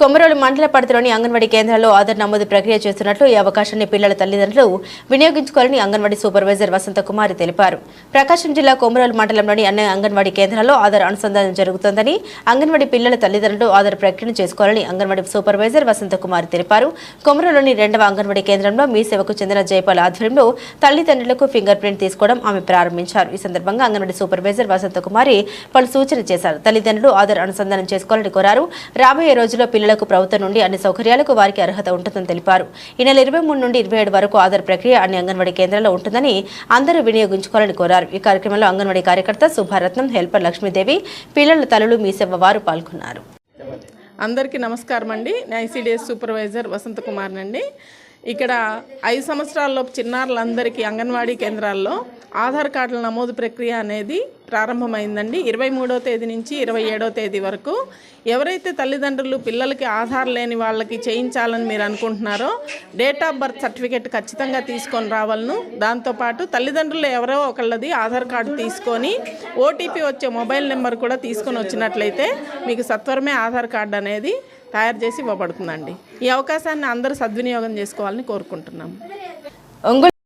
కొమరోలు మండల పరిధిలోని అంగన్వాడీ కేంద్రాల్లో ఆధార్ నమోదు ప్రక్రియ చేస్తున్నట్లు ఈ అవకాశాన్ని పిల్లల తల్లిదండ్రులు వినియోగించుకోవాలని అంగన్వాడీ సూపర్వైజర్ వసంత కుమారి తెలిపారు. ప్రకాశం జిల్లా కొమరోలు మండలంలోని అన్ని అంగన్వాడీ కేంద్రాల్లో ఆధార్ అనుసంధానం జరుగుతోందని అంగన్వాడీ పిల్లల తల్లిదండ్రులు ఆధార్ ప్రక్రియను చేసుకోవాలని అంగన్వాడీ సూపర్వైజర్ వసంత కుమారి తెలిపారు. కొమరోలోని రెండవ అంగన్వాడీ కేంద్రంలో మీ సేవకు చెందిన జైపాల్ ఆధ్వర్యంలో తల్లిదండ్రులకు ఫింగర్ ప్రింట్ తీసుకోవడం ఆమె ప్రారంభించారు. ఈ సందర్భంగా అంగన్వాడీ సూపర్వైజర్ వసంత కుమారి పలు సూచన చేశారు. తల్లిదండ్రులు ఆధార్ అనుసంధానం చేసుకోవాలని కోరారు. రాబోయే రోజుల్లో పిల్లలకు ప్రభుత్వం నుండి అన్ని సౌకర్యాలకు వారికి అర్హత ఉంటుందని తెలిపారు. ఈ నెల ఇరవై మూడు నుండి ఇరవై ఏడు వరకు ఆధార్ ప్రక్రియ అన్ని అంగన్వాడీ కేంద్రాల్లో ఉంటుందని అందరూ వినియోగించుకోవాలని కోరారు. ఈ కార్యక్రమంలో అంగన్వాడీ కార్యకర్త శుభారత్నం హెల్పర్ లక్ష్మీదేవి పిల్లల తల్లులు మీసేవ వారు పాల్గొన్నారు. అందరికీ నమస్కారం అండి. ఐసీడీఎస్ సూపర్వైజర్ వసంత కుమార్ అండి ఇక్కడ ఐదు సంవత్సరాల్లోపు చిన్నారులందరికీ అంగన్వాడీ కేంద్రాల్లో ఆధార్ కార్డుల నమోదు ప్రక్రియ అనేది ప్రారంభమైందండి. ఇరవై మూడో తేదీ నుంచి ఇరవై ఏడో తేదీ వరకు ఎవరైతే తల్లిదండ్రులు పిల్లలకి ఆధార్ లేని వాళ్ళకి చేయించాలని మీరు అనుకుంటున్నారో డేట్ ఆఫ్ బర్త్ సర్టిఫికేట్ ఖచ్చితంగా తీసుకొని రావాలను. దాంతోపాటు తల్లిదండ్రులు ఎవరో ఒకళ్ళది ఆధార్ కార్డు తీసుకొని ఓటీపీ వచ్చే మొబైల్ నెంబర్ కూడా తీసుకొని వచ్చినట్లయితే మీకు సత్వరమే ఆధార్ కార్డు అనేది తయారు చేసి ఇవ్వబడుతుందండి. ఈ అవకాశాన్ని అందరూ సద్వినియోగం చేసుకోవాలని కోరుకుంటున్నాము.